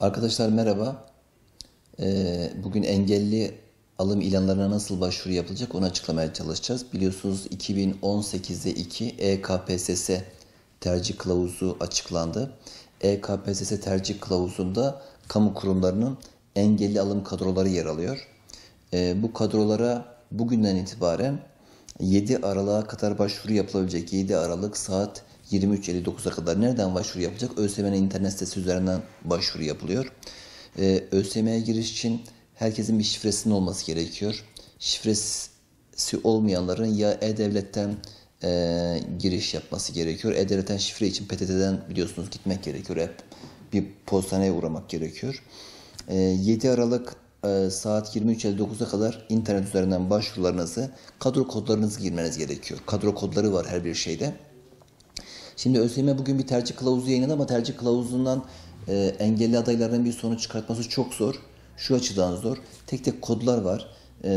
Arkadaşlar merhaba. Ee, bugün engelli alım ilanlarına nasıl başvuru yapılacak onu açıklamaya çalışacağız. Biliyorsunuz 2018'de 2 EKPSS tercih kılavuzu açıklandı. EKPSS tercih kılavuzunda kamu kurumlarının engelli alım kadroları yer alıyor. Ee, bu kadrolara bugünden itibaren 7 Aralık'a kadar başvuru yapılabilecek. 7 Aralık saat 23.59'a kadar nereden başvuru yapacak? ÖSYM'nin internet sitesi üzerinden başvuru yapılıyor. Ee, ÖSYM'ye giriş için herkesin bir şifresinin olması gerekiyor. Şifresi olmayanların ya E-Devlet'ten e, giriş yapması gerekiyor. E-Devlet'ten şifre için PTT'den biliyorsunuz gitmek gerekiyor. Hep bir postaneye uğramak gerekiyor. E, 7 Aralık e, saat 23.59'a kadar internet üzerinden başvurularınızı, kadro kodlarınızı girmeniz gerekiyor. Kadro kodları var her bir şeyde. Şimdi ÖSYM bugün bir tercih kılavuzu yayınladı ama tercih kılavuzundan e, engelli adayların bir sonuç çıkartması çok zor. Şu açıdan zor. Tek tek kodlar var. E,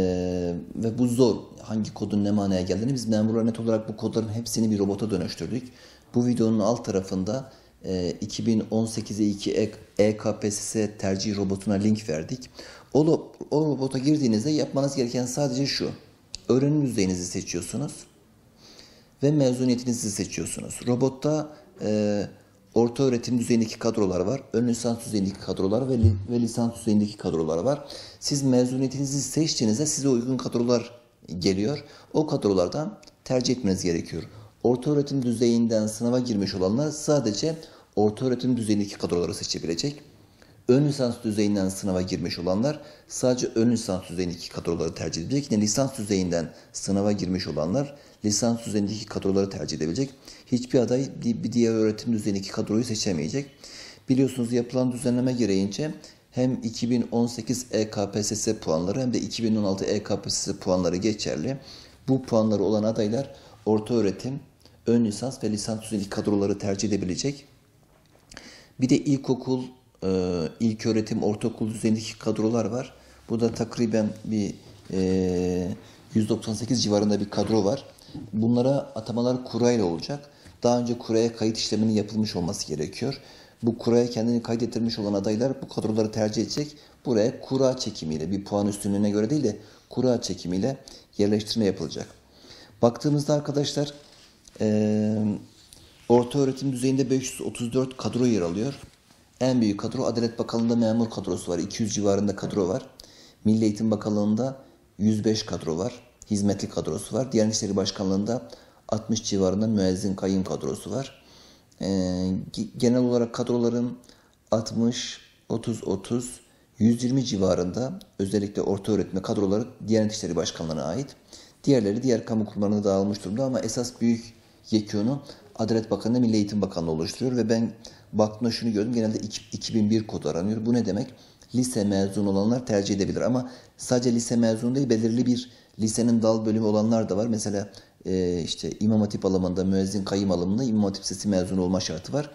ve bu zor. Hangi kodun ne manaya geldiğini biz memurlar net olarak bu kodların hepsini bir robota dönüştürdük. Bu videonun alt tarafında 2018'e 2 EKPSS tercih robotuna link verdik. O, o robota girdiğinizde yapmanız gereken sadece şu. Öğrenim düzeyinizi seçiyorsunuz ve mezuniyetinizi seçiyorsunuz. Robotta e, orta öğretim düzeyindeki kadrolar var, ön lisans düzeyindeki kadrolar ve, li, ve lisans düzeyindeki kadrolar var. Siz mezuniyetinizi seçtiğinizde size uygun kadrolar geliyor. O kadrolardan tercih etmeniz gerekiyor. Orta öğretim düzeyinden sınava girmiş olanlar sadece orta öğretim düzeyindeki kadroları seçebilecek. Ön lisans düzeyinden sınava girmiş olanlar sadece ön lisans düzeyindeki kadroları tercih edecek. Yine lisans düzeyinden sınava girmiş olanlar lisans düzeyindeki kadroları tercih edebilecek. Hiçbir aday bir diğer öğretim düzeyindeki kadroyu seçemeyecek. Biliyorsunuz yapılan düzenleme gereğince hem 2018 EKPSS puanları hem de 2016 EKPSS puanları geçerli. Bu puanları olan adaylar orta öğretim, ön lisans ve lisans düzeyindeki kadroları tercih edebilecek. Bir de ilkokul, e, ilk öğretim, ortaokul düzeyindeki kadrolar var. Bu da takriben bir e, 198 civarında bir kadro var. Bunlara atamalar kurayla olacak. Daha önce kuraya kayıt işleminin yapılmış olması gerekiyor. Bu kuraya kendini kaydettirmiş olan adaylar bu kadroları tercih edecek. Buraya kura çekimiyle bir puan üstünlüğüne göre değil de kura çekimiyle yerleştirme yapılacak. Baktığımızda arkadaşlar e, orta öğretim düzeyinde 534 kadro yer alıyor. En büyük kadro Adalet Bakanlığı'nda memur kadrosu var. 200 civarında kadro var. Milli Eğitim Bakanlığı'nda 105 kadro var hizmetli kadrosu var. Diyanet İşleri Başkanlığı'nda 60 civarında müezzin kayyum kadrosu var. Ee, genel olarak kadroların 60, 30, 30, 120 civarında özellikle orta öğretme kadroları Diyanet İşleri Başkanlığı'na ait. Diğerleri diğer kamu kurumlarına dağılmış durumda ama esas büyük yekûnu Adalet Bakanlığı Milli Eğitim Bakanlığı oluşturuyor ve ben baktığımda şunu gördüm genelde 2001 kod aranıyor. Bu ne demek? Lise mezun olanlar tercih edebilir ama sadece lise mezun değil belirli bir lisenin dal bölümü olanlar da var. Mesela e, işte İmam Hatip alımında müezzin kayyım alımında İmam Hatip Lisesi mezun olma şartı var.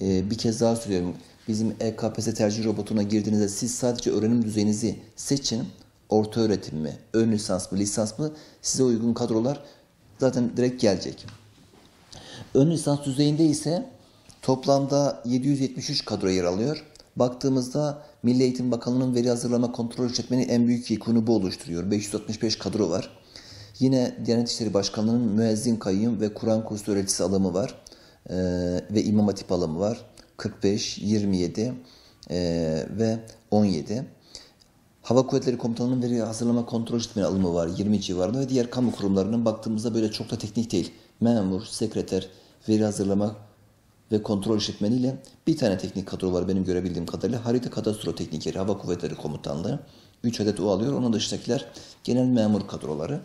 E, bir kez daha söylüyorum. Bizim EKPS tercih robotuna girdiğinizde siz sadece öğrenim düzeyinizi seçin. Orta öğretim mi, ön lisans mı, lisans mı size uygun kadrolar zaten direkt gelecek. Ön lisans düzeyinde ise toplamda 773 kadro yer alıyor. Baktığımızda Milli Eğitim Bakanlığı'nın veri hazırlama kontrol işletmeni en büyük yekunu bu oluşturuyor. 565 kadro var. Yine Diyanet İşleri Başkanlığı'nın müezzin kayyum ve Kur'an kursu öğretisi alımı var. Ee, ve İmam Hatip alımı var. 45, 27 e, ve 17. Hava Kuvvetleri Komutanlığı'nın veri hazırlama kontrol işletmeni alımı var 20 civarında ve diğer kamu kurumlarının baktığımızda böyle çok da teknik değil. Memur, sekreter, veri hazırlama ve kontrol işletmeniyle bir tane teknik kadro var benim görebildiğim kadarıyla. Harita kadastro teknikeri, hava kuvvetleri komutanlığı. 3 adet o alıyor. Onun dışındakiler genel memur kadroları.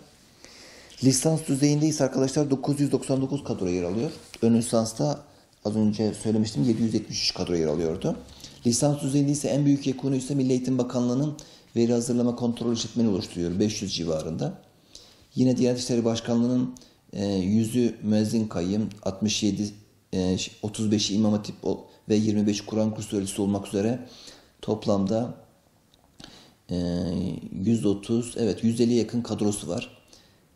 Lisans düzeyinde ise arkadaşlar 999 kadro yer alıyor. Ön lisansta az önce söylemiştim 773 kadro yer alıyordu. Lisans düzeyinde ise en büyük yekunu ise Milli Eğitim Bakanlığı'nın veri hazırlama kontrol işletmeni oluşturuyor 500 civarında. Yine Diyanet İşleri Başkanlığı'nın e, yüzü müezzin kayyım 67 35'i e, İmam Hatip ve 25 Kur'an kursu öğretisi olmak üzere toplamda 130 e, evet 150 yakın kadrosu var.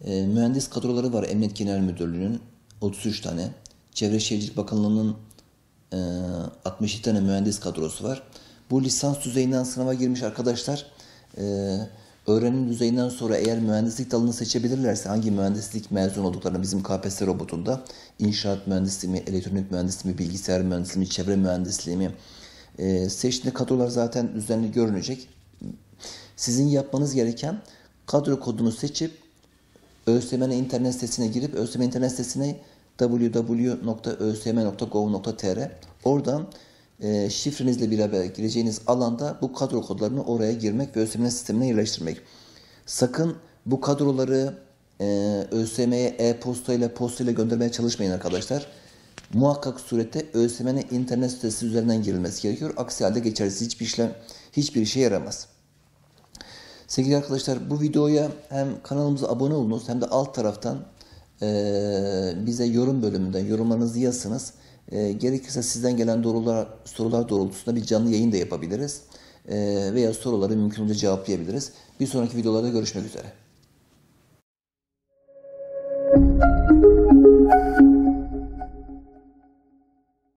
E, mühendis kadroları var Emniyet Genel Müdürlüğü'nün 33 tane. Çevre Şehircilik Bakanlığı'nın e, 62 tane mühendis kadrosu var. Bu lisans düzeyinden sınava girmiş arkadaşlar e, öğrenim düzeyinden sonra eğer mühendislik dalını seçebilirlerse hangi mühendislik mezun olduklarını bizim KPSS robotunda inşaat mühendisliği mi, elektronik mühendisliği mi, bilgisayar mühendisliği mi, çevre mühendisliği mi e, seçtiğinde kadrolar zaten düzenli görünecek. Sizin yapmanız gereken kadro kodunu seçip ÖSYM'nin internet sitesine girip ÖSYM internet sitesine www.ösm.gov.tr oradan e, şifrenizle beraber gireceğiniz alanda bu kadro kodlarını oraya girmek ve ÖSYM'nin sistemine yerleştirmek. Sakın bu kadroları e, ÖSYM'ye e-posta ile posta ile göndermeye çalışmayın arkadaşlar. Muhakkak surette ÖSYM'nin internet sitesi üzerinden girilmesi gerekiyor. Aksi halde geçersiz hiçbir işlem hiçbir işe yaramaz. Sevgili arkadaşlar bu videoya hem kanalımıza abone olunuz hem de alt taraftan e, bize yorum bölümünden yorumlarınızı yazsınız. E, gerekirse sizden gelen sorular, sorular doğrultusunda bir canlı yayın da yapabiliriz. E, veya soruları mümkün olduğunca cevaplayabiliriz. Bir sonraki videolarda görüşmek üzere.